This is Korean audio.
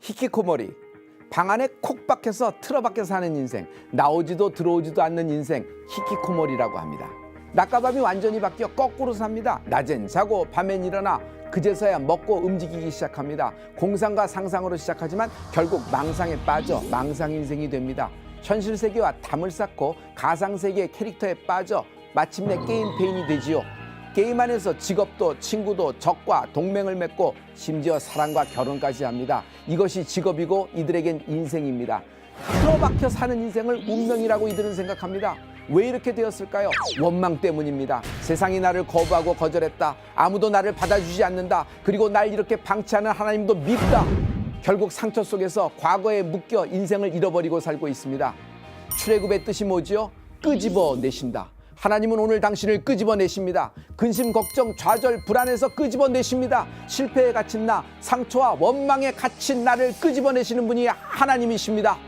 히키코모리. 방 안에 콕 박혀서 틀어박혀 사는 인생 나오지도 들어오지도 않는 인생 히키코모리라고 합니다. 낮과 밤이 완전히 바뀌어 거꾸로 삽니다. 낮엔 자고 밤엔 일어나 그제서야 먹고 움직이기 시작합니다. 공상과 상상으로 시작하지만 결국 망상에 빠져 망상 인생이 됩니다. 현실 세계와 담을 쌓고 가상 세계의 캐릭터에 빠져 마침내 게임 페인이 되지요 게임 안에서 직업도 친구도 적과 동맹을 맺고 심지어 사랑과 결혼까지 합니다. 이것이 직업이고 이들에겐 인생입니다. 틀어박혀 사는 인생을 운명이라고 이들은 생각합니다. 왜 이렇게 되었을까요? 원망 때문입니다. 세상이 나를 거부하고 거절했다. 아무도 나를 받아주지 않는다. 그리고 날 이렇게 방치하는 하나님도 밉다. 결국 상처 속에서 과거에 묶여 인생을 잃어버리고 살고 있습니다. 출애굽의 뜻이 뭐지요? 끄집어 내신다. 하나님은 오늘 당신을 끄집어 내십니다. 근심, 걱정, 좌절, 불안에서 끄집어 내십니다. 실패에 갇힌 나, 상처와 원망에 갇힌 나를 끄집어 내시는 분이 하나님이십니다.